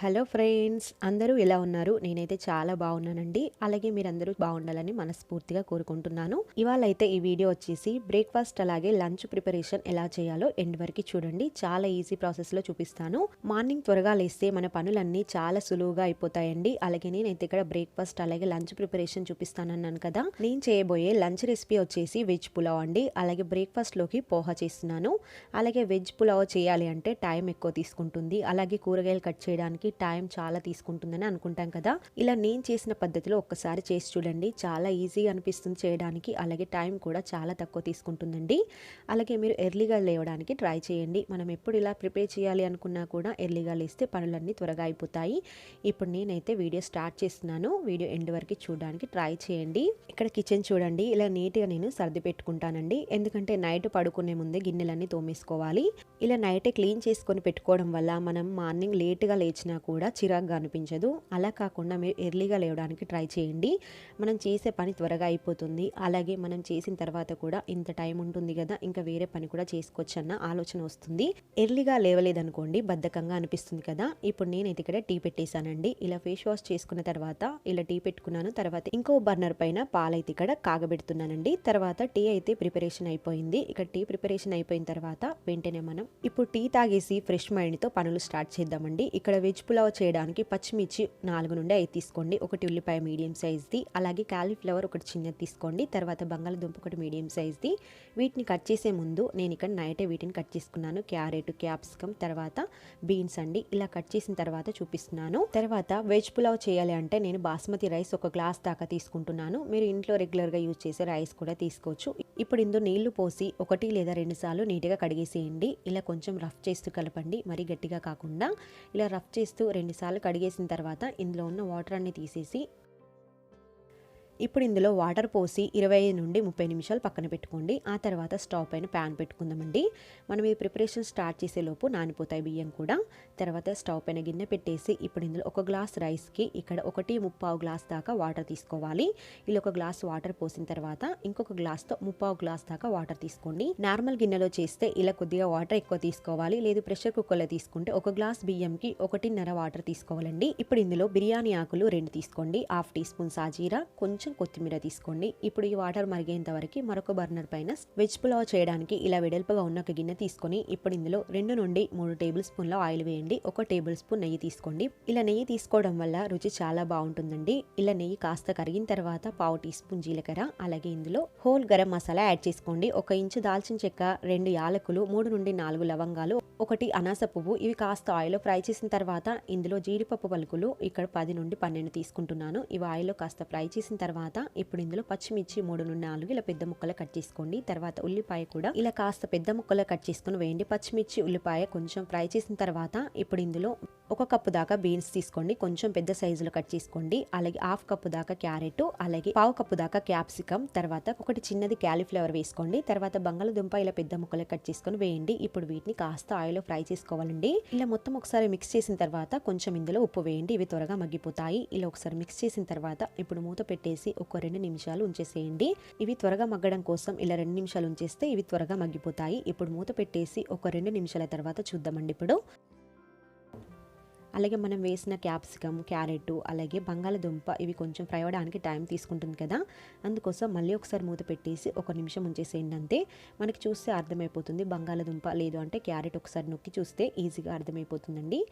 Hello friends అందరూ ఎలా ఉన్నారు? నేనైతే చాలా బాగున్నానండి. అలాగే మీరందరూ బాగుండాలని మనస్ఫూర్తిగా కోరుకుంటున్నాను. ఇవాళ అయితే ఈ వీడియో వచ్చేసి బ్రేక్ఫాస్ట్ అలాగే లంచ్ ప్రిపరేషన్ ఎలా చేయాలో ఎండ్ వరకు చూడండి. చాలా ఈజీ ప్రాసెస్లో చూపిస్తాను. మార్నింగ్ త్వరగా లేస్తే మన పనులన్నీ చాలా సులువుగా అయిపోతాయండి. అలాగే నేనైతే ఇక్కడ బ్రేక్ఫాస్ట్ అలాగే లంచ్ ప్రిపరేషన్ చూపిస్తానన్నాను కదా. నేను చేయబోయే లంచ్ రెసిపీ వచ్చేసి వెజ్ పులావ్ అండి. అలాగే బ్రేక్ఫాస్ట్లోకి పోహా చేస్తున్నాను. అలాగే వెజ్ పులావ్ చేయాలి అంటే టైం ఎక్కువ తీసుకుంటుంది. అలాగే కూరగాయలు కట్ చేయడానికి టైం చాలా తీసుకుంటుందని అనుకుంటాం కదా. ఇలా నేను చేసిన పద్ధతిలో ఒక్కసారి చేసి చూడండి. చాలా ఈజీగా అనిపిస్తుంది చేయడానికి. అలాగే టైం కూడా చాలా తక్కువ తీసుకుంటుందండి. అలాగే మీరు ఎర్లీగా లేవడానికి ట్రై చేయండి. మనం ఎప్పుడు ఇలా ప్రిపేర్ చేయాలి అనుకున్నా కూడా ఎర్లీగా లేస్తే పనులన్నీ త్వరగా అయిపోతాయి. ఇప్పుడు నేనైతే వీడియో స్టార్ట్ చేస్తున్నాను. వీడియో ఎండ్ వరకు చూడడానికి ట్రై చేయండి. ఇక్కడ కిచెన్ చూడండి. ఇలా నీట్గా నేను సర్ది పెట్టుకుంటానండి. ఎందుకంటే నైట్ పడుకునే ముందే గిన్నెలన్నీ తోమేసుకోవాలి. ఇలా నైటే క్లీన్ చేసుకొని పెట్టుకోవడం వల్ల మనం మార్నింగ్ లేట్గా లేచినా కూడా చిరాగ్గా అనిపించదు. అలా కాకుండా మీరు ఎర్లీగా లేవడానికి ట్రై చేయండి. మనం చేసే పని త్వరగా అయిపోతుంది. అలాగే మనం చేసిన తర్వాత కూడా ఇంత టైం ఉంటుంది కదా ఇంకా వేరే పని కూడా చేసుకోవచ్చు అన్న ఆలోచన వస్తుంది. ఎర్లీగా లేవలేదనుకోండి బద్ధకంగా అనిపిస్తుంది కదా. ఇప్పుడు నేనైతే ఇక్కడ టీ పెట్టేశానండి. ఇలా ఫేస్ వాష్ చేసుకున్న తర్వాత ఇలా టీ పెట్టుకున్నాను. తర్వాత ఇంకో బర్నర్ పైన పాలైతే ఇక్కడ కాగబెడుతున్నానండి. తర్వాత టీ అయితే ప్రిపరేషన్ అయిపోయింది. ఇక్కడ టీ ప్రిపరేషన్ అయిపోయిన తర్వాత వెంటనే మనం ఇప్పుడు టీ తాగేసి ఫ్రెష్ మైండ్తో పనులు స్టార్ట్ చేద్దామండి. ఇక్కడ వెజ్ పులావ్ చేయడానికి పచ్చిమిర్చి నాలుగు నుండి ఐదు తీసుకోండి. ఒకటి ఉల్లిపాయ మీడియం సైజ్ది అలాగే క్యాలీఫ్లవర్ ఒకటి చిన్నది తీసుకోండి. తర్వాత బంగాళదుంప ఒకటి మీడియం సైజ్ది. వీటిని కట్ చేసే ముందు నేను ఇక్కడ నైటే వీటిని కట్ చేసుకున్నాను. క్యారెట్ క్యాప్సికమ్ తర్వాత బీన్స్ అండి. ఇలా కట్ చేసిన తర్వాత చూపిస్తున్నాను. తర్వాత వెజ్ పులావ్ చేయాలి అంటే నేను బాస్మతి రైస్ ఒక గ్లాస్ దాకా తీసుకుంటున్నాను. మీరు ఇంట్లో రెగ్యులర్గా యూజ్ చేసే రైస్ కూడా తీసుకోవచ్చు. ఇప్పుడు ఇందులో నీళ్ళు పోసి ఒకటి లేదా రెండు సార్లు నీట్గా కడిగేసేయండి. ఇలా కొంచెం రఫ్ చేస్తూ కలపండి. మరీ గట్టిగా కాకుండా ఇలా రఫ్ చేస్తూ రెండుసార్లు కడిగేసిన తర్వాత ఇందులో ఉన్న వాటర్ అన్ని తీసేసి ఇప్పుడు ఇందులో వాటర్ పోసి ఇరవై నుండి ముప్పై నిమిషాలు పక్కన పెట్టుకోండి. ఆ తర్వాత స్టవ్ పైన ప్యాన్ పెట్టుకుందామండి. మనం ఈ ప్రిపరేషన్ స్టార్ట్ చేసేలోపు నానిపోతాయి బియ్యం కూడా. తర్వాత స్టవ్ పైన గిన్నె పెట్టేసి ఇప్పుడు ఇందులో ఒక గ్లాస్ రైస్కి ఇక్కడ ఒకటి ముప్పావు గ్లాస్ దాకా వాటర్ తీసుకోవాలి. ఇలా ఒక గ్లాస్ వాటర్ పోసిన తర్వాత ఇంకొక గ్లాస్తో ముప్పావు గ్లాస్ దాకా వాటర్ తీసుకోండి. నార్మల్ గిన్నెలో చేస్తే ఇలా కొద్దిగా వాటర్ ఎక్కువ తీసుకోవాలి. లేదు ప్రెషర్ కుక్కర్లో తీసుకుంటే ఒక గ్లాస్ బియ్యంకి ఒకటిన్నర వాటర్ తీసుకోవాలండి. ఇప్పుడు ఇందులో బిర్యానీ ఆకులు రెండు తీసుకోండి. హాఫ్ టీ స్పూన్ సాజీరా కొంచెం కొంచెం కొత్తిమీర తీసుకోండి. ఇప్పుడు ఈ వాటర్ మరిగేంత వరకు మరొక బర్నర్ పైన వెజ్ పులావ్ చేయడానికి ఇలా వెడల్పుగా ఉన్న ఒక గిన్నె తీసుకొని ఇప్పుడు ఇందులో రెండు నుండి మూడు టేబుల్ స్పూన్ల ఆయిల్ వేయండి. ఒక టేబుల్ స్పూన్ నెయ్యి తీసుకోండి. ఇలా నెయ్యి తీసుకోవడం వల్ల రుచి చాలా బాగుంటుందండి. ఇలా నెయ్యి కాస్త కరిగిన తర్వాత పావు టీ స్పూన్ జీలకర్ర అలాగే ఇందులో హోల్ గరం మసాలా యాడ్ చేసుకోండి. ఒక ఇంచు దాల్చిన చెక్క రెండు యాలకులు మూడు నుండి నాలుగు లవంగాలు ఒకటి అనాస పువ్వు. ఇవి కాస్త ఆయిల్లో ఫ్రై చేసిన తర్వాత ఇందులో జీడిపప్పు పలుకులు ఇక్కడ పది నుండి పన్నెండు తీసుకుంటున్నాను. ఇవి ఆయిల్లో కాస్త ఫ్రై చేసిన తర్వాత ఇప్పుడు ఇందులో పచ్చిమిర్చి మూడు నుండి నాలుగు ఇలా పెద్ద ముక్కలు కట్ చేసుకోండి. తర్వాత ఉల్లిపాయ కూడా ఇలా కాస్త పెద్ద ముక్కలు కట్ చేసుకుని వేయండి. పచ్చిమిర్చి ఉల్లిపాయ కొంచెం ఫ్రై చేసిన తర్వాత ఇప్పుడు ఇందులో ఒక కప్పు దాకా బీన్స్ తీసుకోండి. కొంచెం పెద్ద సైజులో కట్ చేసుకోండి. అలాగే హాఫ్ కప్పు దాకా క్యారెట్ అలాగే పావు కప్పు దాకా క్యాప్సికమ్ తర్వాత ఒకటి చిన్నది క్యాలీఫ్లవర్ వేసుకోండి. తర్వాత బంగాళదుంప ఇలా పెద్ద ముక్కలు కట్ చేసుకొని వేయండి. ఇప్పుడు వీటిని కాస్త ఆయిల్ ఫ్రై చేసుకోవాలండి. ఇలా మొత్తం ఒకసారి మిక్స్ చేసిన తర్వాత కొంచెం ఇందులో ఉప్పు వేయండి. ఇవి త్వరగా మగ్గిపోతాయి. ఇలా ఒకసారి మిక్స్ చేసిన తర్వాత ఇప్పుడు మూత పెట్టేసి ఒక రెండు నిమిషాలు ఉంచేసేయండి. ఇవి త్వరగా మగ్గడం కోసం ఇలా రెండు నిమిషాలు ఉంచేస్తే ఇవి త్వరగా మగ్గిపోతాయి. ఇప్పుడు మూత పెట్టేసి ఒక రెండు నిమిషాల తర్వాత చూద్దామండి ఇప్పుడు. అలాగే మనం వేసిన క్యాప్సికమ్ క్యారెట్ అలాగే బంగాళదుంప ఇవి కొంచెం ఫ్రై అవ్వడానికి టైం తీసుకుంటుంది కదా. అందుకోసం మళ్ళీ ఒకసారి మూత పెట్టేసి ఒక నిమిషం ఉంచేసేయండి అంతే. మనకి చూస్తే అర్థమైపోతుంది బంగాళదుంప లేదు అంటే క్యారెట్ ఒకసారి నొక్కి చూస్తే ఈజీగా అర్థమైపోతుందండి.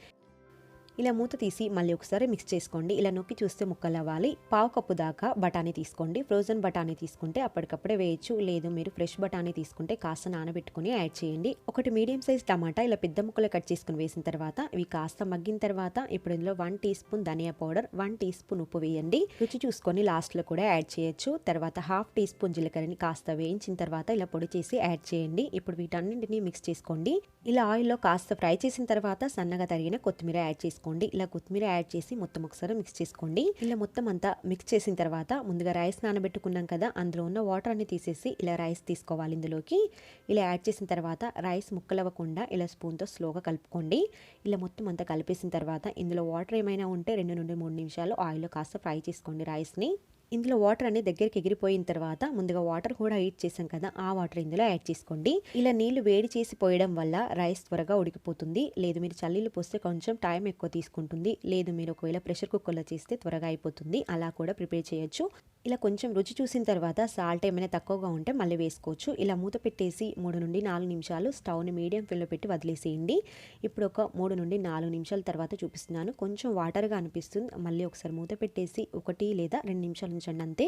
ఇలా మూత తీసి మళ్ళీ ఒకసారి మిక్స్ చేసుకోండి. ఇలా నొక్కి చూస్తే ముక్కలు అవ్వాలి. పావు కప్పు దాకా బఠానీ తీసుకోండి. ఫ్రోజన్ బఠానీ తీసుకుంటే అప్పటికప్పుడే వేయచ్చు. లేదు మీరు ఫ్రెష్ బఠానీ తీసుకుంటే కాస్త నానబెట్టుకుని యాడ్ చేయండి. ఒకటి మీడియం సైజ్ టమాటా ఇలా పెద్ద ముక్కలు కట్ చేసుకుని వేసిన తర్వాత ఇవి కాస్త మగ్గిన తర్వాత ఇప్పుడు ఇందులో వన్ టీ స్పూన్ ధనియా పౌడర్ వన్ టీ స్పూన్ ఉప్పు వేయండి. రుచి చూసుకొని లాస్ట్లో కూడా యాడ్ చేయొచ్చు. తర్వాత హాఫ్ టీ స్పూన్ జీలకర్రని కాస్త వేయించిన తర్వాత ఇలా పొడి చేసి యాడ్ చేయండి. ఇప్పుడు వీటన్నింటినీ మిక్స్ చేసుకోండి. ఇలా ఆయిల్లో కాస్త ఫ్రై చేసిన తర్వాత సన్నగా తరిగిన కొత్తిమీర యాడ్ చేసుకోండి. చేసుకోండి ఇలా కొత్తిమీర యాడ్ చేసి మొత్తం ఒకసారి మిక్స్ చేసుకోండి. ఇలా మొత్తం అంతా మిక్స్ చేసిన తర్వాత ముందుగా రైస్ నానబెట్టుకున్నాం కదా అందులో ఉన్న వాటర్ అన్ని తీసేసి ఇలా రైస్ తీసుకోవాలి ఇందులోకి. ఇలా యాడ్ చేసిన తర్వాత రైస్ ముక్కలవ్వకుండా ఇలా స్పూన్తో స్లోగా కలుపుకోండి. ఇలా మొత్తం అంతా కలిపేసిన తర్వాత ఇందులో వాటర్ ఏమైనా ఉంటే రెండు నుండి మూడు నిమిషాలు ఆయిల్లో కాస్త ఫ్రై చేసుకోండి రైస్ని ఇందులో వాటర్ అనేది దగ్గరికి ఎగిరిపోయిన తర్వాత ముందుగా వాటర్ కూడా హీట్ చేసాం కదా ఆ వాటర్ ఇందులో యాడ్ చేసుకోండి. ఇలా నీళ్ళు వేడి చేసి పోయడం వల్ల రైస్ త్వరగా ఉడికిపోతుంది. లేదు మీరు చల్లీలు పోస్తే కొంచెం టైం ఎక్కువ తీసుకుంటుంది. లేదు మీరు ఒకవేళ ప్రెషర్ కుక్కర్లో చేస్తే త్వరగా అయిపోతుంది. అలా కూడా ప్రిపేర్ చేయొచ్చు. ఇలా కొంచెం రుచి చూసిన తర్వాత సాల్ట్ ఏమైనా తక్కువగా ఉంటే మళ్ళీ వేసుకోవచ్చు. ఇలా మూత పెట్టేసి మూడు నుండి నాలుగు నిమిషాలు స్టవ్ని మీడియం ఫ్లేమ్లో పెట్టి వదిలేసేయండి. ఇప్పుడు ఒక మూడు నుండి నాలుగు నిమిషాల తర్వాత చూపిస్తున్నాను. కొంచెం వాటర్గా అనిపిస్తుంది. మళ్ళీ ఒకసారి మూత పెట్టేసి ఒకటి లేదా రెండు నిమిషాలు ఉంచండి అంతే.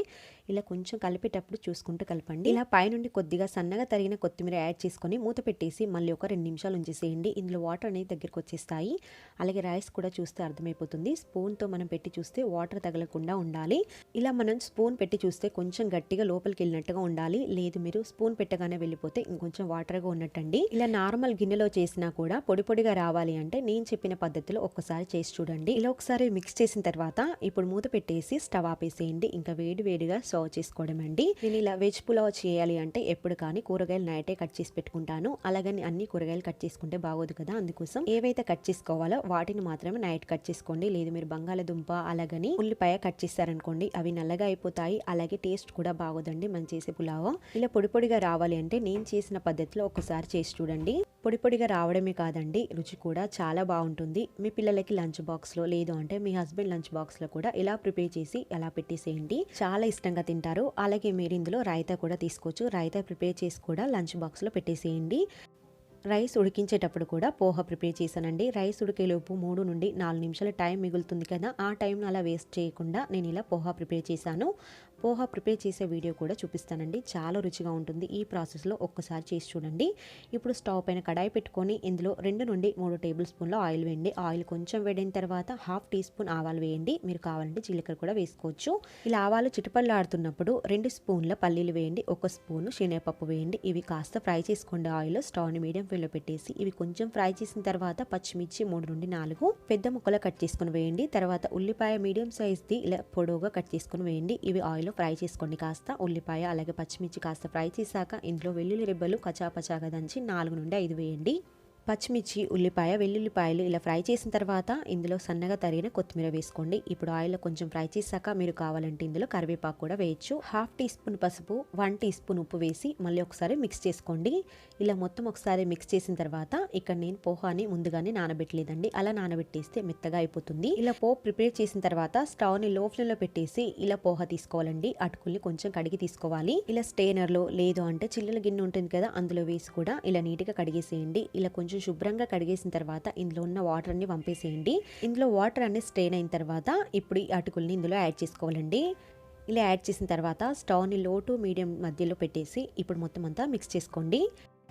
ఇలా కొంచెం కలిపేటప్పుడు చూసుకుంటూ కలపండి. ఇలా పైనుండి కొద్దిగా సన్నగా తరిగిన కొత్తిమీర యాడ్ చేసుకొని మూత పెట్టేసి మళ్ళీ ఒక రెండు నిమిషాలు ఉంచేసేయండి. ఇందులో వాటర్ అనేది దగ్గరికి వచ్చేస్తాయి. అలాగే రైస్ కూడా చూస్తే అర్థమైపోతుంది. స్పూన్తో మనం పెట్టి చూస్తే వాటర్ తగలకుండా ఉండాలి. ఇలా మనం స్పూన్ స్పూన్ పెట్టి చూస్తే కొంచెం గట్టిగా లోపలికి వెళ్ళినట్టుగా ఉండాలి. లేదు మీరు స్పూన్ పెట్టగానే వెళ్ళిపోతే ఇంకొంచెం వాటర్గా ఉన్నట్టండి. ఇలా నార్మల్ గిన్నెలో చేసినా కూడా పొడి పొడిగా రావాలి అంటే నేను చెప్పిన పద్ధతిలో ఒక్కసారి చేసి చూడండి. ఇలా ఒకసారి మిక్స్ చేసిన తర్వాత ఇప్పుడు మూత పెట్టేసి స్టవ్ ఆపేసేయండి. ఇంకా వేడి వేడిగా సర్వ్ చేసుకోవడం అండి. నేను ఇలా వెజ్ పులావ్ చేయాలి అంటే ఎప్పుడు కానీ కూరగాయలు నైటే కట్ చేసి పెట్టుకుంటాను. అలాగని అన్ని కూరగాయలు కట్ చేసుకుంటే బాగోదు కదా. అందుకోసం ఏవైతే కట్ చేసుకోవాలో వాటిని మాత్రమే నైట్ కట్ చేసుకోండి. లేదు మీరు బంగాళదుంప అలాగని ఉల్లిపాయ కట్ చేస్తారనుకోండి అవి నల్లగా అయిపోతే అయిపోతాయి అలాగే టేస్ట్ కూడా బాగోదండి మనం చేసే పులావ్. ఇలా పొడి పొడిగా రావాలి అంటే నేను చేసిన పద్ధతిలో ఒకసారి చేసి చూడండి. పొడి పొడిగా రావడమే కాదండి రుచి కూడా చాలా బాగుంటుంది. మీ పిల్లలకి లంచ్ బాక్స్లో లేదు అంటే మీ హస్బెండ్ లంచ్ బాక్స్లో కూడా ఇలా ప్రిపేర్ చేసి అలా పెట్టేసేయండి. చాలా ఇష్టంగా తింటారు. అలాగే మీరు ఇందులో రాయితా కూడా తీసుకోవచ్చు. రాయితా ప్రిపేర్ చేసి కూడా లంచ్ బాక్స్లో పెట్టేసేయండి. రైస్ ఉడికించేటప్పుడు కూడా పోహ ప్రిపేర్ చేశానండి. రైస్ ఉడికేలోపు మూడు నుండి నాలుగు నిమిషాల టైం మిగులుతుంది కదా ఆ టైంను అలా వేస్ట్ చేయకుండా నేను ఇలా పోహా ప్రిపేర్ చేశాను. పోహా ప్రిపేర్ చేసే వీడియో కూడా చూపిస్తానండి. చాలా రుచిగా ఉంటుంది. ఈ ప్రాసెస్లో ఒక్కసారి చేసి చూడండి. ఇప్పుడు స్టవ్ పైన కడాయి పెట్టుకొని ఇందులో రెండు నుండి మూడు టేబుల్ స్పూన్ల ఆయిల్ వేయండి. ఆయిల్ కొంచెం వేడిన తర్వాత హాఫ్ టీ స్పూన్ ఆవాలు వేయండి. మీరు కావాలంటే జీలకర్ర కూడా వేసుకోవచ్చు. ఇలా ఆవాలు చిటపల్లాడుతున్నప్పుడు రెండు స్పూన్ల పల్లీలు వేయండి. ఒక స్పూన్ శనగపప్పు వేయండి. ఇవి కాస్త ఫ్రై చేసుకోండి ఆయిల్ స్టవ్ని మీడియం ఫ్లేమ్లో పెట్టేసి ఇవి కొంచెం ఫ్రై చేసిన తర్వాత పచ్చిమిర్చి మూడు నుండి నాలుగు పెద్ద ముక్కలు కట్ చేసుకుని వేయండి. తర్వాత ఉల్లిపాయ మీడియం సైజ్ది ఇలా పొడవుగా కట్ చేసుకుని వేయండి. ఇవి ఆయిల్ ఫ్రై చేసుకోండి. కాస్త ఉల్లిపాయ అలాగే పచ్చిమిర్చి కాస్త ఫ్రై చేశాక ఇందులో వెల్లుల్లి రిబ్బలు కచాపచాగా దంచి నాలుగు నుండి ఐదు వేయండి. పచ్చిమిర్చి ఉల్లిపాయ వెల్లుల్లిపాయలు ఇలా ఫ్రై చేసిన తర్వాత ఇందులో సన్నగా తరిగిన కొత్తిమీర వేసుకోండి. ఇప్పుడు ఆయిల్లో కొంచెం ఫ్రై చేశాక మీరు కావాలంటే ఇందులో కరివేపాకు కూడా వేయచ్చు. హాఫ్ టీ స్పూన్ పసుపు వన్ టీ స్పూన్ ఉప్పు వేసి మళ్ళీ ఒకసారి మిక్స్ చేసుకోండి. ఇలా మొత్తం ఒకసారి మిక్స్ చేసిన తర్వాత ఇక్కడ నేను పోహాని ముందుగానే నానబెట్టలేదండి. అలా నానబెట్టేస్తే మెత్తగా అయిపోతుంది. ఇలా పోపు ప్రిపేర్ చేసిన తర్వాత స్టవ్ని లో ఫ్లేమ్లో పెట్టేసి ఇలా పోహ తీసుకోవాలండి. అటుకుల్ని కొంచెం కడిగి తీసుకోవాలి. ఇలా స్టేనర్లో లేదు అంటే చిల్లుల గిన్నె ఉంటుంది కదా అందులో వేసి కూడా ఇలా నీట్గా కడిగేసేయండి. ఇలా కొంచెం శుభ్రంగా కడిగేసిన తర్వాత ఇందులో ఉన్న వాటర్ అన్ని పంపేసేయండి ఇందులో వాటర్ అన్ని స్ట్రెయిన్ అయిన తర్వాత ఇప్పుడు ఈ అటుకుల్ని ఇందులో యాడ్ చేసుకోవాలండి. ఇలా యాడ్ చేసిన తర్వాత స్టవ్ని లో టు మీడియం మధ్యలో పెట్టేసి ఇప్పుడు మొత్తం అంతా మిక్స్ చేసుకోండి.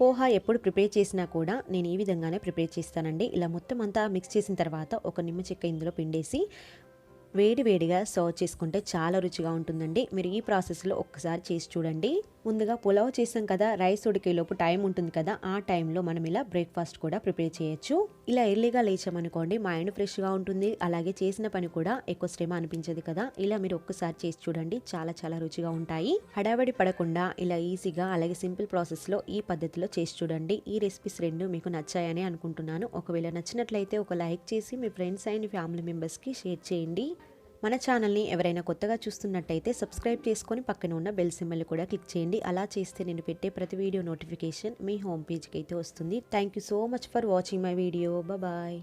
పోహా ఎప్పుడు ప్రిపేర్ చేసినా కూడా నేను ఈ విధంగానే ప్రిపేర్ చేస్తానండి. ఇలా మొత్తం అంతా మిక్స్ చేసిన తర్వాత ఒక నిమ్మ చెక్క ఇందులో పిండేసి వేడి వేడిగా సర్వ్ చేసుకుంటే చాలా రుచిగా ఉంటుందండి. మీరు ఈ ప్రాసెస్లో ఒక్కసారి చేసి చూడండి. ముందుగా పులావ్ చేసాం కదా రైస్ ఉడికేలోపు టైం ఉంటుంది కదా ఆ టైంలో మనం ఇలా బ్రేక్ఫాస్ట్ కూడా ప్రిపేర్ చేయొచ్చు. ఇలా ఎర్లీగా లేచామనుకోండి మైండ్ ఫ్రెష్గా ఉంటుంది. అలాగే చేసిన పని కూడా ఎక్కువ శ్రమ అనిపించదు కదా. ఇలా మీరు ఒక్కసారి చేసి చూడండి చాలా చాలా రుచిగా ఉంటాయి. హడావడి పడకుండా ఇలా ఈజీగా అలాగే సింపుల్ ప్రాసెస్లో ఈ పద్ధతిలో చేసి చూడండి. ఈ రెసిపీస్ రెండు మీకు నచ్చాయని అనుకుంటున్నాను. ఒకవేళ నచ్చినట్లయితే ఒక లైక్ చేసి మీ ఫ్రెండ్స్ అండ్ ఫ్యామిలీ మెంబర్స్కి షేర్ చేయండి. మన ఛానల్ని ఎవరైనా కొత్తగా చూస్తున్నట్టయితే సబ్స్క్రైబ్ చేసుకొని పక్కన ఉన్న బెల్ సింబల్ కూడా క్లిక్ చేయండి. అలా చేస్తే నేను పెట్టే ప్రతి వీడియో నోటిఫికేషన్ మీ హోమ్ పేజ్కి అయితే వస్తుంది. Thank you so much for watching my video bye